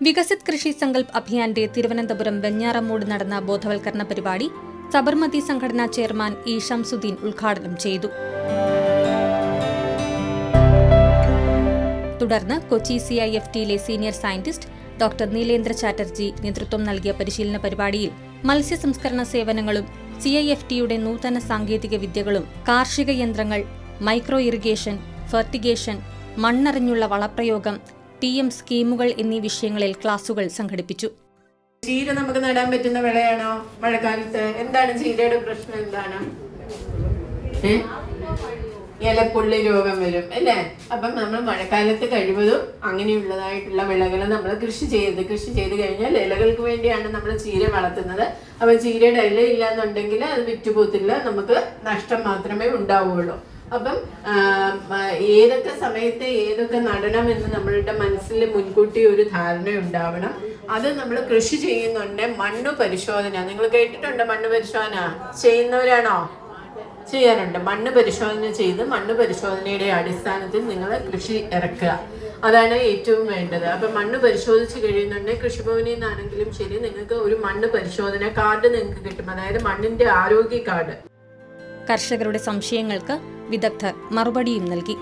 വികസിത് കൃഷി സങ്കല്പ് അഭിയാന്റെ തിരുവനന്തപുരം വെഞ്ഞാറമൂട് നടന്ന ബോധവൽക്കരണ പരിപാടി സബർമതി സംഘടനാ ചെയർമാൻ ഇ ഷംസുദ്ദീൻ ഉദ്ഘാടനം ചെയ്തു. തുടർന്ന് Kochi C I F ടിയിലെ senior scientist doctor Neelendra Chatterjee നേതൃത്വം നൽകിയ പരിശീലന പരിപാടിയിൽ മത്സ്യ സംസ്കരണ സേവനങ്ങളും സി ഐ എഫ് ടിയുടെ നൂതന സാങ്കേതിക വിദ്യകളും കാർഷിക യന്ത്രങ്ങൾ മൈക്രോ ഇറിഗേഷൻ ഫെർട്ടിഗേഷൻ മണ്ണറിഞ്ഞുള്ള വളപ്രയോഗം ടി എം സ്കീമുകൾ എന്നീ വിഷയങ്ങളിൽ ക്ലാസുകൾ സംഘടിപ്പിച്ചു. ചീര നമുക്ക് നടാൻ പറ്റുന്ന വിളയാണോ? മഴക്കാലത്ത് എന്താണ് ചീരയുടെ പ്രശ്നം എന്താണ്? ഇലപ്പുള്ളി രോഗം വരും അല്ലേ? അപ്പം നമ്മൾ മഴക്കാലത്ത് കഴിവതും അങ്ങനെയുള്ളതായിട്ടുള്ള വിളകൾ നമ്മൾ കൃഷി ചെയ്ത് കൃഷി ചെയ്ത് കഴിഞ്ഞാൽ ഇലകൾക്ക് വേണ്ടിയാണ് നമ്മൾ ചീര വളർത്തുന്നത്. അപ്പം ചീരയുടെ ഇല ഇല്ലാന്നുണ്ടെങ്കിൽ അത് വിറ്റുപോത്തില്ല നമുക്ക് നഷ്ടം മാത്രമേ ഉണ്ടാവുകയുള്ളൂ അപ്പം ഏതൊക്കെ സമയത്ത് ഏതൊക്കെ നടണം എന്ന് നമ്മളുടെ മനസ്സിൽ മുൻകൂട്ടി ഒരു ധാരണ ഉണ്ടാവണം. അത് നമ്മൾ കൃഷി ചെയ്യുന്നുണ്ട്. മണ്ണ് പരിശോധന. നിങ്ങൾ കേട്ടിട്ടുണ്ട് മണ്ണ് പരിശോധന? ചെയ്യുന്നവരാണോ? ചെയ്യാറുണ്ട്. മണ്ണ് പരിശോധന ചെയ്ത് മണ്ണ് പരിശോധനയുടെ അടിസ്ഥാനത്തിൽ നിങ്ങൾ കൃഷി ഇറക്കുക. അതാണ് ഏറ്റവും വേണ്ടത്. അപ്പം മണ്ണ് പരിശോധിച്ച് കഴിയുന്നുണ്ടെങ്കിൽ കൃഷിഭവനിൽ നിന്നാണെങ്കിലും ശരി നിങ്ങൾക്ക് ഒരു മണ്ണ് പരിശോധന കാർഡ് നിങ്ങൾക്ക് കിട്ടും. അതായത് മണ്ണിന്റെ ആരോഗ്യ കാർഡ്. കർഷകരുടെ സംശയങ്ങൾക്ക് വിദഗ്ധർ മറുപടിയും നൽകി